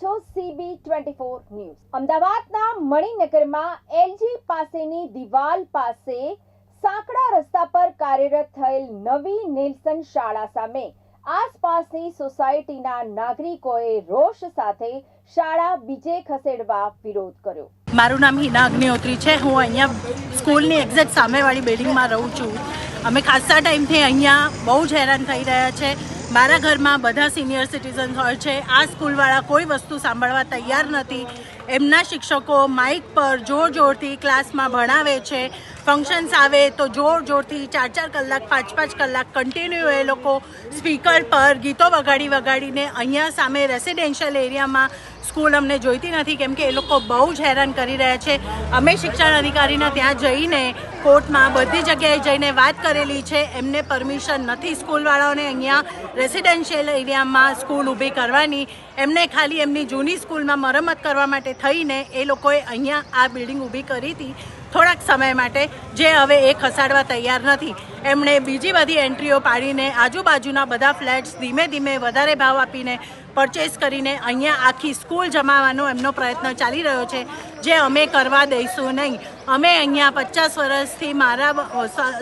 છો CB twenty four news અમદાવાદના મણિનગરમાં LG પાસેની દિવાલ પાસે સાંકડા રસ્તા પર કાર્યરત થયેલ નવી નેલ્સન શાળા સામે આસપાસની સોસાયટીના નાગરિકોએ રોષ સાથે શાળા બીજે ખસેડવા વિરોધ કર્યો. મારું નામ હિના અગ્નિહોત્રી છે. હું અહીંયા સ્કૂલની એક્ઝેક્ટ સામેવાળી બિલ્ડિંગમાં રહું છું. અમે ખાસા ટાઈમથી અહીંયા બહુ જ હેરાન થઈ રહ્યા છે. મારા ઘરમાં બધા સિનિયર સિટીઝન્સ હોય છે. આ સ્કૂલવાળા કોઈ વસ્તુ સાંભળવા તૈયાર નથી. એમના શિક્ષકો માઇક પર જોર જોરથી ક્લાસમાં ભણાવે છે. ફંક્શન્સ આવે તો જોર જોરથી ચાર ચાર કલાક, પાંચ પાંચ કલાક કન્ટિન્યુ એ લોકો સ્પીકર પર ગીતો વગાડી વગાડીને અહીંયા સામે રેસિડેન્શિયલ એરિયામાં સ્કૂલ અમને જોઈતી નથી, કેમ કે એ લોકો બહુ જ હેરાન કરી રહ્યા છે. અમે શિક્ષણ અધિકારીના ત્યાં જઈને કોર્ટમાં બધી જગ્યાએ જઈને વાત કરેલી છે. એમને પરમિશન નથી સ્કૂલવાળાઓને અહીંયા રેસિડેન્શિયલ એરિયામાં સ્કૂલ ઊભી કરવાની. એમને ખાલી એમની જૂની સ્કૂલમાં મરમ્મત કરવા માટે થઈને એ લોકોએ અહીંયા આ બિલ્ડિંગ ઊભી કરી હતી. થોડાક સમય માટે જે હવે એ ખસાડવા તૈયાર નથી. એમણે બીજી બધી એન્ટ્રીઓ પાડીને આજુબાજુના બધા ફ્લેટ્સ ધીમે ધીમે વધારે ભાવ આપીને પરચેસ કરીને અહીંયા આખી સ્કૂલ જમાવવાનો એમનો પ્રયત્ન ચાલી રહ્યો છે. જે અમે કરવા દઈશું નહીં. અમે અહીંયા પચાસ વર્ષથી મારા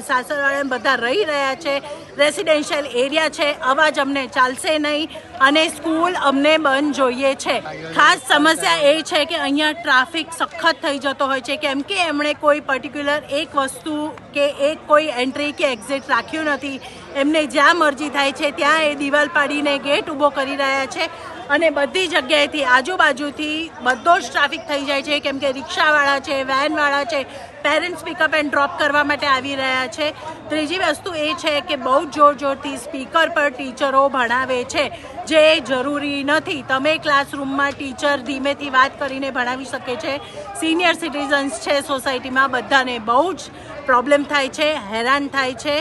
સાસરવાળા બધા રહી રહ્યા છે. રેસિડેન્શિયલ એરિયા છે. અવાજ અમને ચાલશે નહીં અને સ્કૂલ અમને બંધ જોઈએ છે. ખાસ સમસ્યા એ છે કે અહીંયા ટ્રાફિક સખત થઈ જતો હોય છે કેમ કે એમણે કોઈ પર્ટિક્યુલર એક વસ્તુ કે એક કોઈ એન્ટ્રી કે એક્ઝિટ રાખ્યું નથી. એમને જ્યાં મરજી થાય છે, ત્યાં એ દિવાલ પાડીને ગેટ ઊભો કરી રહ્યા છે. અને બધી જગ્યાએથી આજુબાજુથી બધો જ ટ્રાફિક થઈ જાય છે. કેમ કે રિક્ષાવાળા છે વેનવાળા છે પેરેન્ટ્સ પિકઅપ એન્ડ ડ્રોપ કરવા માટે આવી રહ્યા છે. ત્રીજી વસ્તુ એ છે કે બહુ જોર જોરથી સ્પીકર પર ટીચરો ભણાવે છે, જે જરૂરી નથી. તમે ક્લાસરૂમમાં ટીચર ધીમેથી વાત કરીને ભણાવી શકે છે. સિનિયર સિટીઝન્સ છે સોસાયટીમાં બધાને બહુ જ પ્રોબ્લેમ થાય છે, હેરાન થાય છે.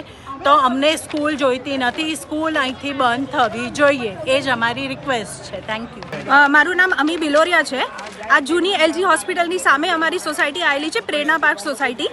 તો અમને સ્કૂલ જોઈતી નથી. સ્કૂલ અહીંથી બંધ થવી જોઈએ. એ જ અમારી રિક્વેસ્ટ છે. થેન્ક યુ મારું નામ અમી બિલોરિયા છે. આ જૂની એલજી હોસ્પિટલની સામે અમારી સોસાયટી આવેલી છે, પ્રેરણા પાર્ક સોસાયટી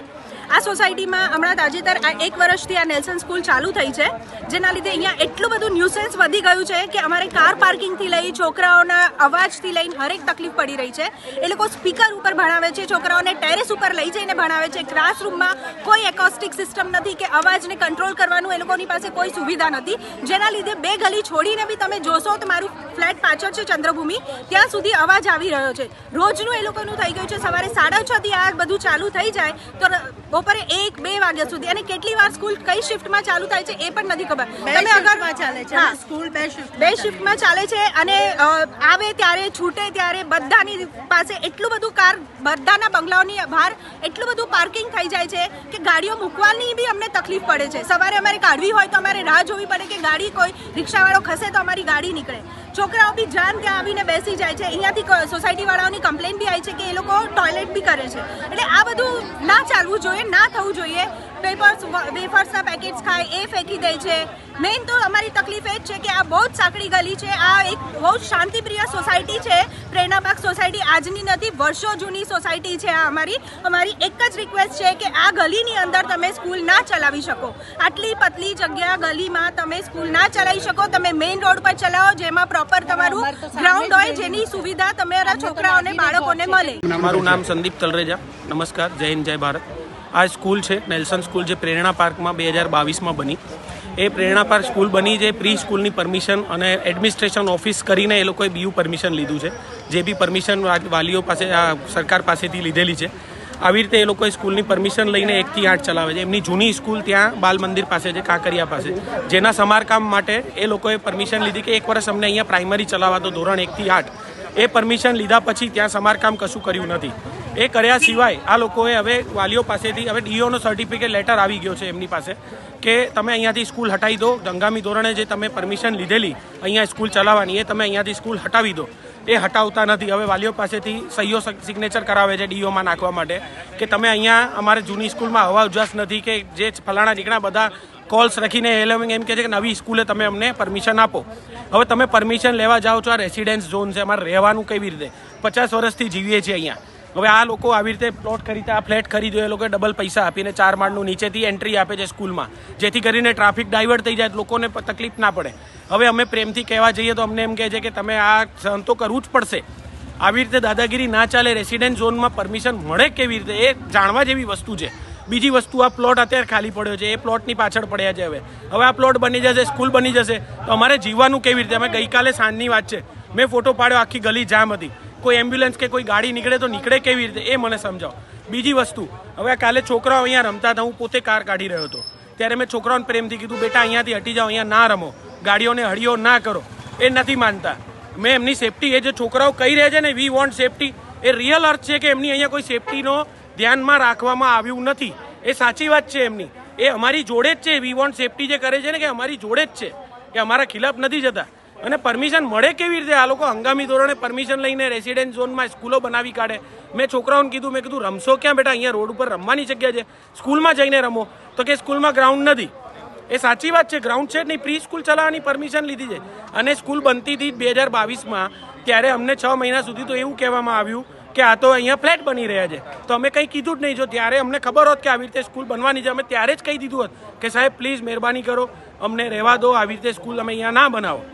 આ સોસાયટીમાં હમણાં તાજેતર આ એક વર્ષથી આ નેલ્સન સ્કૂલ ચાલુ થઈ છે, જેના લીધે અહીંયા એટલું બધું ન્યુસન્સ વધી ગયું છે કે અમારે કાર પાર્કિંગથી લઈ છોકરાઓના અવાજથી લઈને હરેક તકલીફ પડી રહી છે. એ લોકો સ્પીકર ઉપર ભણાવે છે, છોકરાઓને ટેરેસ ઉપર લઈ જઈને ભણાવે છે. ક્લાસરૂમમાં કોઈ એકોસ્ટિક સિસ્ટમ નથી કે અવાજને કંટ્રોલ કરવાનું, એ લોકોની પાસે કોઈ સુવિધા નથી. જેના લીધે બે ગલી છોડીને બી તમે જોશો તો મારું ફ્લેટ પાછળ છે ચંદ્રભૂમિ, ત્યાં સુધી અવાજ આવી રહ્યો છે. રોજનું એ લોકોનું થઈ ગયું છે, સવારે સાડા છથી આ બધું ચાલુ થઈ જાય, તો બપોરે એક બે વાગ્યા સુધી. અને કેટલી વાર સ્કૂલ કઈ શિફ્ટમાં ચાલુ થાય છે એ પણ નથી ખબર. તમે અગર ચાલે છે. સ્કૂલ બે શિફ્ટ બે શિફ્ટમાં ચાલે છે અને આવે ત્યારે છૂટે ત્યારે બધાની પાસે એટલું બધું કાર બધાના બંગલાઓની બહાર એટલું બધું પાર્કિંગ થઈ જાય છે કે ગાડીઓ મૂકવાની બી અમને તકલીફ પડે છે. સવારે અમારે કાઢવી હોય તો અમારે રાહ જોવી પડે કે ગાડી કોઈ રિક્ષાવાળો ખસે તો અમારી ગાડી નીકળે. છોકરાઓ બી જાન ત્યાં આવીને બેસી જાય છે. અહીંયાથી સોસાયટી વાળાઓની કમ્પ્લેન બી આવી છે કે એ લોકો ટોયલેટ બી કરે છે. એટલે આ બધું ના ચાલવું જોઈએ, ના થવું જોઈએ. પેપર્સ વેફર્સના પેકેટ્સ ખાય એ ફેંકી દે છે. મેઇન તો અમારી તકલીફ એ જ છે કે આ બહુ જ સાંકડી ગલી છે. આ એક બહુ જ શાંતિપ્રિય સોસાયટી છે. પ્રેરણાબાગ સોસાયટી આજની નથી વર્ષો જૂની સોસાયટી છે આ અમારી. અમારી એક જ રિક્વેસ્ટ છે કે આ ગલીની અંદર તમે સ્કૂલ ના ચલાવી શકો. આટલી પતલી જગ્યા ગલીમાં તમે સ્કૂલ ના ચલાવી શકો. તમે મેઇન રોડ પર ચલાવો જેમાં પ્રોપર તમારું ગ્રાઉન્ડ હોય જેની સુવિધા તમારા છોકરાઓને બાળકોને મળે. મારું નામ સંદીપ તલરેજા. નમસ્કાર. જય હિન્દ જય ભારત. આ સ્કૂલ છે, નેલ્સન સ્કૂલ જે પ્રેરણા પાર્કમાં બે હજાર બાવીસમાં બની. એ પ્રેરણા પાર્ક સ્કૂલ બની જે પ્રી સ્કૂલની પરમિશન અને એડમિનિસ્ટ્રેશન ઓફિસ કરીને એ લોકોએ બીયુ પરમિશન લીધું છે, જે બી પરમિશન વાલીઓ પાસે, આ સરકાર પાસેથી લીધેલી છે. આવી રીતે એ લોકોએ સ્કૂલની પરમિશન લઈને એકથી આઠ ચલાવે છે. એમની જૂની સ્કૂલ ત્યાં બાલ મંદિર પાસે છે, કાંકરિયા પાસે. જેના સમારકામ માટે એ લોકોએ પરમિશન લીધી કે એક વર્ષ અમને અહીંયા પ્રાઇમરી ચલાવવા તો ધોરણ એકથી આઠ. એ પરમિશન લીધા પછી ત્યાં સમારકામ કશું કર્યું નથી. એ કર્યા સિવાય આ લોકોએ હવે વાલીઓ પાસેથી હવે ડીઓનો સર્ટિફિકેટ લેટર આવી ગયો છે એમની પાસે કે તમે અહીંયાથી સ્કૂલ હટાવી દો. હંગામી ધોરણે જે તમે પરમિશન લીધેલી, અહીંયા સ્કૂલ ચલાવવાની, એ તમે અહીંયાથી સ્કૂલ હટાવી દો. એ હટાવતા નથી. હવે વાલીઓ પાસેથી સહીઓ સિગ્નેચર કરાવે છે ડીઓમાં નાખવા માટે કે તમે અહીંયા અમારે જૂની સ્કૂલમાં હવા ઉજાસ નથી કે જે ફલાણા નીકળ્યા બધા કોલ્સ રાખીને એ એમ કહે છે કે નવી સ્કૂલે તમે અમને પરમિશન આપો. હવે તમે પરમિશન લેવા જાઓ છો આ રેસિડેન્સ ઝોન છે. અમારે રહેવાનું કેવી રીતે? પચાસ વર્ષથી જીવીએ છીએ અહીંયા. હવે આ લોકો આવી રીતે પ્લોટ ખરીદતા આ ફ્લેટ ખરીદ્યો, એ લોકોએ ડબલ પૈસા આપીને ચાર માળનું નીચેથી એન્ટ્રી આપે છે સ્કૂલમાં જેથી કરીને ટ્રાફિક ડાયવર્ટ થઈ જાય, લોકોને તકલીફ ના પડે. હવે અમે પ્રેમથી કહેવા જઈએ તો અમને એમ કહે છે કે તમે આ સહન તો કરવું જ પડશે. આવી રીતે દાદાગીરી ના ચાલે રેસિડેન્ટ ઝોનમાં પરમિશન મળે કેવી રીતે, એ જાણવા જેવી વસ્તુ છે. બીજી વસ્તુ, આ પ્લોટ અત્યારે ખાલી પડ્યો છે, એ પ્લોટની પાછળ પડ્યા છે હવે. હવે આ પ્લોટ બની જશે સ્કૂલ બની જશે, તો અમારે જીવવાનું કેવી રીતે? અમે ગઈકાલે સાંજની વાત છે. મેં ફોટો પાડ્યો, આખી ગલી જામ હતી. કોઈ એમ્બ્યુલન્સ કે કોઈ ગાડી નીકળે તો નીકળે કેવી રીતે? એ મને સમજાવો. બીજી વસ્તુ, હવે કાલે છોકરાઓ અહીંયા રમતા હતા, હું પોતે કાર કાઢી રહ્યો હતો. ત્યારે મેં છોકરાઓને પ્રેમથી કીધું, બેટા, અહીંયાથી હટી જાઓ, અહીંયા ના રમો. ગાડીઓને હળીઓ ના કરો. એ નથી માનતા. મેં એમની સેફટી એ જે છોકરાઓ કહી રહ્યા છે ને વી વોન્ટ સેફટી એ રિયલ અર્થ છે કે એમની અહીંયા કોઈ સેફટીનો ધ્યાનમાં રાખવામાં આવ્યું નથી. એ સાચી વાત છે એમની. એ અમારી જોડે જ છે. વી વોન્ટ સેફટી જે કરે છે ને, કે અમારી જોડે જ છે. કે અમારા ખિલાફ નથી જતા. અને પરમિશન મળે કેવી રીતે? આ લોકો હંગામી ધોરણે પરમિશન લઈને રેસિડેન્ટ ઝોનમાં સ્કૂલો બનાવી કાઢે. મેં છોકરાઓને કીધું, મેં કીધું, રમશો ક્યાં બેટા? અહીંયા રોડ ઉપર રમવાની જગ્યા છે. સ્કૂલમાં જઈને રમો. તો કે સ્કૂલમાં ગ્રાઉન્ડ નથી. એ સાચી વાત છે, ગ્રાઉન્ડ છે નહીં. પ્રી સ્કૂલ ચલાવવાની પરમિશન લીધી છે. અને સ્કૂલ બનતી હતી બે હજાર બાવીસમાં, ત્યારે અમને છ મહિના સુધી તો એવું કહેવામાં આવ્યું કે આ તો અહીંયા ફ્લેટ બની રહ્યા છે. તો અમે કંઈ કીધું જ નહીં. જો ત્યારે અમને ખબર હોત કે આવી રીતે સ્કૂલ બનવાની છે, અમે ત્યારે જ કહી દીધું હોત કે સાહેબ, પ્લીઝ, મહેરબાની કરો. અમને રહેવા દો. આવી રીતે સ્કૂલ અમે અહીંયા ના બનાવો.